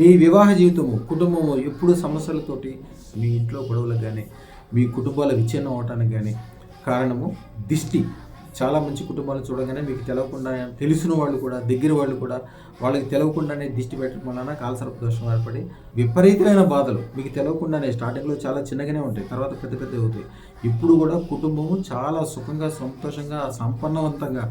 మీ వివాహ జీవితము కుటుంబము ఎప్పుడు సమస్యలతోటి మీ ఇంట్లో గొడవలకు కానీ మీ కుటుంబాల విచ్ఛిన్నం అవటానికి కానీ కారణము దిష్టి. చాలా మంచి కుటుంబాలు చూడగానే మీకు తెలవకుండా తెలిసిన వాళ్ళు కూడా దగ్గర వాళ్ళు కూడా వాళ్ళకి తెలవకుండానే దిష్టి పెట్టడం వలన కాలసర్ప దోషం ఏర్పడి విపరీతమైన బాధలు. మీకు తెలవకుండానే స్టార్టింగ్లో చాలా చిన్నగానే ఉంటాయి తర్వాత పెద్ద పెద్ద అవుతాయి. ఇప్పుడు కూడా కుటుంబము చాలా సుఖంగా సంతోషంగా సంపన్నవంతంగా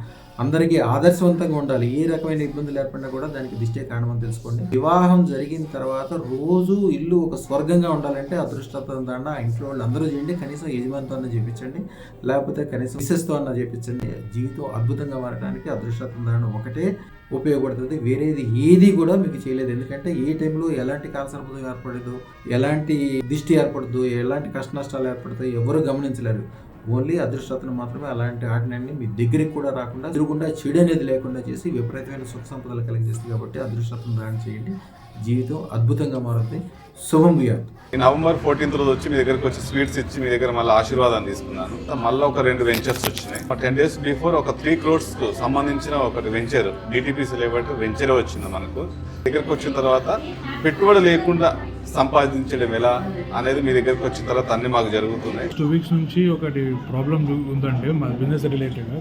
అందరికీ ఆదర్శవంతంగా ఉండాలి. ఏ రకమైన ఇబ్బందులు లేకుండా కూడా దానికి దిష్టే కారణమని తెలుసుకోండి. వివాహం జరిగిన తర్వాత రోజు ఇల్లు ఒక స్వర్గంగా ఉండాలంటే అదృష్టత ఆ ఇంట్లో వాళ్ళు అందరూ చేయండి. కనీసం యజమానితో అన్న చేయించండి లేకపోతే కనీసం మిస్సెస్తో అన్న చేయించండి జీవితం అద్భుతంగా మారడానికి అదృష్టత్వం దండ ఒకటే ఉపయోగపడుతుంది. వేరేది ఏది కూడా మీకు చేయలేదు. ఎందుకంటే ఏ టైంలో ఎలాంటి కాలసర్పదం ఏర్పడదు ఎలాంటి దిష్టి ఏర్పడదు ఎలాంటి కష్ట నష్టాలు ఏర్పడతాయి ఎవరు గమనించలేరు. ఓన్లీ అదృష్టతను మాత్రమే అలాంటి వాటిని మీ దగ్గరికి కూడా రాకుండా తిరుగుకుండా చెడు అనేది లేకుండా చేసి విపరీతమైన సుఖ సంపదలు కలిగజేస్తుంది కాబట్టి అదృష్టతను దాని చేయండి. జీవితం అద్భుతంగా మారుతుంది శుభం ఈ నవంబర్ ఫోర్టీన్త్ రోజు వచ్చి మీ దగ్గరకు వచ్చి స్వీట్స్ ఇచ్చి మీ దగ్గర మళ్ళీ ఆశీర్వాదం తీసుకున్నాను. మళ్ళీ ఒక రెండు వెంచర్స్ వచ్చినాయి. టెన్ డేస్ బిఫోర్ ఒక త్రీ క్రోడ్స్కు సంబంధించిన ఒకటి వెంచర్ డిటిపిసి లేబట్టి వెంచర్ వచ్చింది మనకు. దగ్గరకు వచ్చిన తర్వాత పెట్టుబడి లేకుండా సంపాదించడం ఎలా అనేది మీ దగ్గరకు వచ్చిన తర్వాత అన్ని మాకు జరుగుతున్నాయి. టూ వీక్స్ నుంచి ఒకటి ప్రాబ్లం ఉందండి మా బిజినెస్ రిలేటెడ్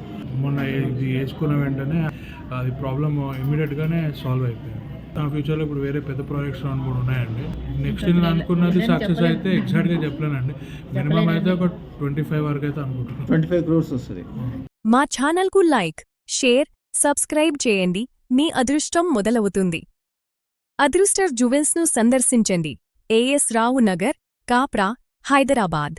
మొన్న ఇది వేసుకున్న వెంటనే అది ప్రాబ్లమ్ ఇమీడియట్గానే సాల్వ్ అయిపోయింది. నా ఫ్యూచర్లో ఇప్పుడు వేరే పెద్ద ప్రాజెక్ట్స్ రెండు మూడు ఉన్నాయండి. నెక్స్ట్ నేను అనుకున్నది సక్సెస్ అయితే ఎగ్జాక్ట్గా చెప్పలేనండి. మినిమం అయితే ఒక ట్వంటీ ఫైవ్ వరకు అయితే అనుకుంటున్నాను. ట్వంటీ ఫైవ్ క్రోర్స్ వస్తుంది మా ఛానల్కు లైక్ షేర్ సబ్స్క్రైబ్ చేయండి. మీ అదృష్టం మొదలవుతుంది. అదృస్టర్ జువెల్స్ను సందర్శించండి. ఏఎస్ రావు నగర్ కాప్రా హైదరాబాద్.